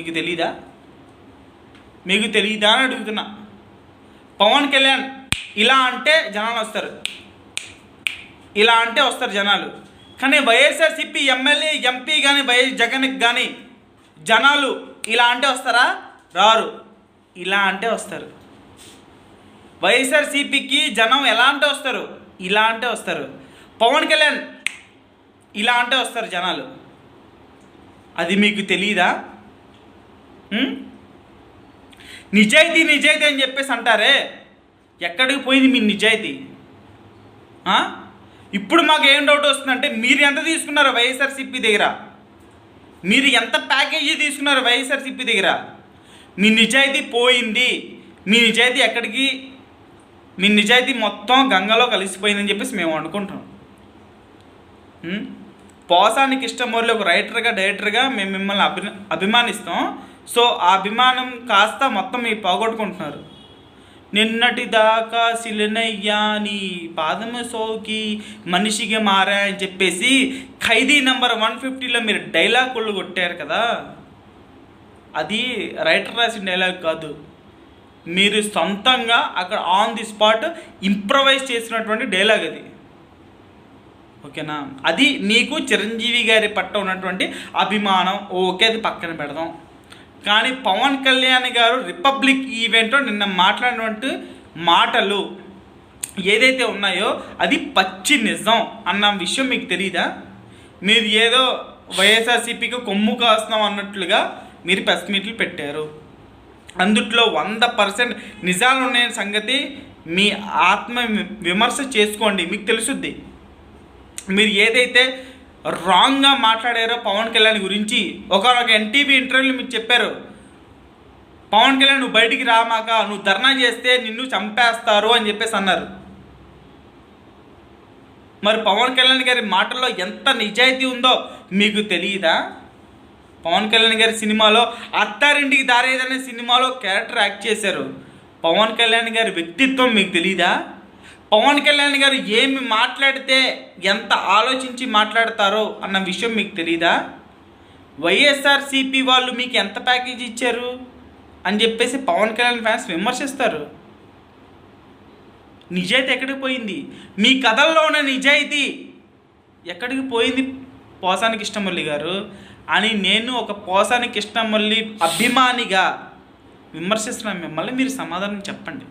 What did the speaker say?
మీకు తెలీదా? మీకు తెలీదా అని అడుగుతున్నా. పవన్ కళ్యాణ్ ఇలా అంటే జనాలు వస్తారు. ఇలా అంటే వస్తారు జనాలు. కానీ వైఎస్ఆర్సిపి ఎమ్మెల్యే ఎంపీ కానీ వైఎస్ జగన్కి కానీ జనాలు ఇలా అంటే వస్తారా? రారు. ఇలా అంటే వస్తారు. వైఎస్ఆర్సిపికి జనం ఎలా అంటే వస్తారు? ఇలా అంటే వస్తారు. పవన్ కళ్యాణ్ ఇలా అంటే వస్తారు జనాలు. అది మీకు తెలీదా? నిజాయితీ నిజాయితీ అని చెప్పేసి అంటారే? ఎక్కడికి పోయింది మీ నిజాయితీ? ఇప్పుడు మాకు ఏం డౌట్ వస్తుందంటే మీరు ఎంత తీసుకున్నారు వైఎస్ఆర్సీపీ దగ్గర? మీరు ఎంత ప్యాకేజీ తీసుకున్నారు వైఎస్ఆర్సీపీ దగ్గర? మీ నిజాయితీ పోయింది. మీ నిజాయితీ ఎక్కడికి? మీ నిజాయితీ మొత్తం గంగలో కలిసిపోయిందని చెప్పేసి మేము అనుకుంటాం పోసానికి పోసానికి ఇష్టమూర్లు ఒక రైటర్గా డైరెక్టర్గా మేము మిమ్మల్ని అభి అభిమానిస్తాం. సో ఆ అభిమానం కాస్త మొత్తం మీరు పోగొట్టుకుంటున్నారు. నిన్నటి దాకా శిలనయ్యా నీ పాదము సోకి మనిషిగా మారా అని చెప్పేసి ఖైదీ నెంబర్ వన్ ఫిఫ్టీలో మీరు డైలాగులు కొట్టారు కదా. అది రైటర్ రాసిన డైలాగ్ కాదు. మీరు సొంతంగా అక్కడ ఆన్ ది స్పాట్ ఇంప్రవైజ్ చేసినటువంటి డైలాగ్ అది. ఓకేనా? అది నీకు చిరంజీవి గారి పట్ల ఉన్నటువంటి అభిమానం. ఓకే అది పక్కన పెడదాం. కానీ పవన్ కళ్యాణ్ గారు రిపబ్లిక్ ఈవెంట్లో నిన్న మాట్లాడినటువంటి మాటలు ఏదైతే ఉన్నాయో అది పచ్చి నిజం అన్న విషయం మీకు తెలియదా మీరు ఏదో వైఎస్ఆర్సీపీకి కొమ్ము కాస్తున్నాం అన్నట్లుగా మీరు ప్రెస్ మీట్లు పెట్టారు. అందుట్లో వంద పర్సెంట్ నిజాలు ఉన్న సంగతి మీ ఆత్మ వి- విమర్శ చేసుకోండి మీకు తెలుసుద్ది. మీరు ఏదైతే రాంగ్గా మాట్లాడారో పవన్ కళ్యాణ్ గురించి. ఒకరొక ఎన్టీవీ ఇంటర్వ్యూలో మీరు చెప్పారు. పవన్ కళ్యాణ్ నువ్వు బయటికి రామాక నువ్వు ధర్నా చేస్తే నిన్ను చంపేస్తారు అని చెప్పేసి అన్నారు. మరి పవన్ కళ్యాణ్ గారి మాటల్లో ఎంత నిజాయితీ ఉందో మీకు తెలియదా? పవన్ కళ్యాణ్ గారి సినిమాలో అత్తారింటికి దారేదనే సినిమాలో క్యారెక్టర్ యాక్ట్ చేశారు. పవన్ కళ్యాణ్ గారి వ్యక్తిత్వం మీకు తెలియదా పవన్ కళ్యాణ్ గారు ఏమి మాట్లాడితే ఎంత ఆలోచించి మాట్లాడతారో అన్న విషయం మీకు తెలీదా? వైఎస్ఆర్సీపీ వాళ్ళు మీకు ఎంత ప్యాకేజ్ ఇచ్చారు? అని చెప్పేసి పవన్ కళ్యాణ్ ఫ్యాన్స్ విమర్శిస్తారు. నిజాయితీ ఎక్కడికి పోయింది? మీ కథల్లో ఉన్న నిజాయితీ ఎక్కడికి పోయింది పోసానికి కృష్ణమల్లి గారు? అని నేను ఒక పోసానికి కృష్ణమల్లి అభిమానిగా విమర్శిస్తున్నాను. మిమ్మల్ని మీరు సమాధానం చెప్పండి.